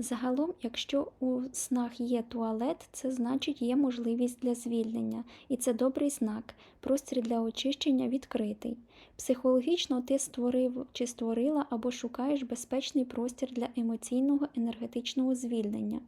Загалом, якщо у снах є туалет, це значить є можливість для звільнення, і це добрий знак. Простір для очищення відкритий. Психологічно ти створив чи створила або шукаєш безпечний простір для емоційного енергетичного звільнення.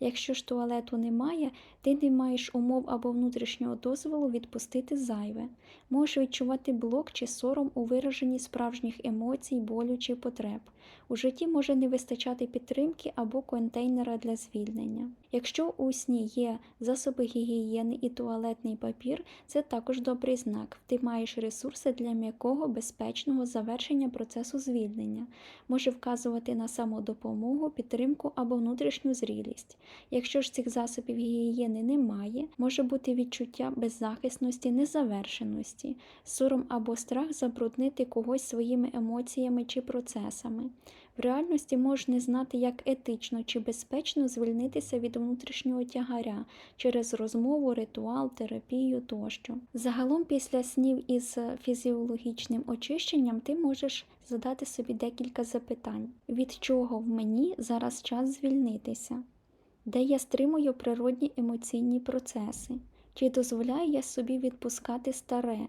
Якщо ж туалету немає, ти не маєш умов або внутрішнього дозволу відпустити зайве. Можеш відчувати блок чи сором у вираженні справжніх емоцій, болю чи потреб. У житті може не вистачати підтримки або контейнера для звільнення. Якщо у сні є засоби гігієни і туалетний папір, це також добрий знак. Ти маєш ресурси для м'якого, безпечного завершення процесу звільнення, може вказувати на самодопомогу, підтримку або внутрішню зрілість. Якщо ж цих засобів гігієни немає, може бути відчуття беззахисності, незавершеності, сором або страх забруднити когось своїми емоціями чи процесами. В реальності можеш не знати, як етично чи безпечно звільнитися від внутрішнього тягаря через розмову, ритуал, терапію тощо. Загалом, після снів із фізіологічним очищенням, ти можеш задати собі декілька запитань: від чого в мені зараз час звільнитися? Де я стримую природні емоційні процеси? Чи дозволяю я собі відпускати старе?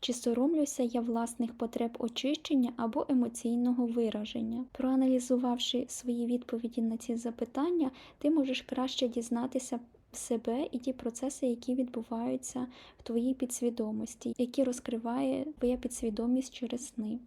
Чи соромлюся я власних потреб очищення або емоційного вираження? Проаналізувавши свої відповіді на ці запитання, ти можеш краще дізнатися себе і ті процеси, які відбуваються в твоїй підсвідомості, які розкриває твоя підсвідомість через сни.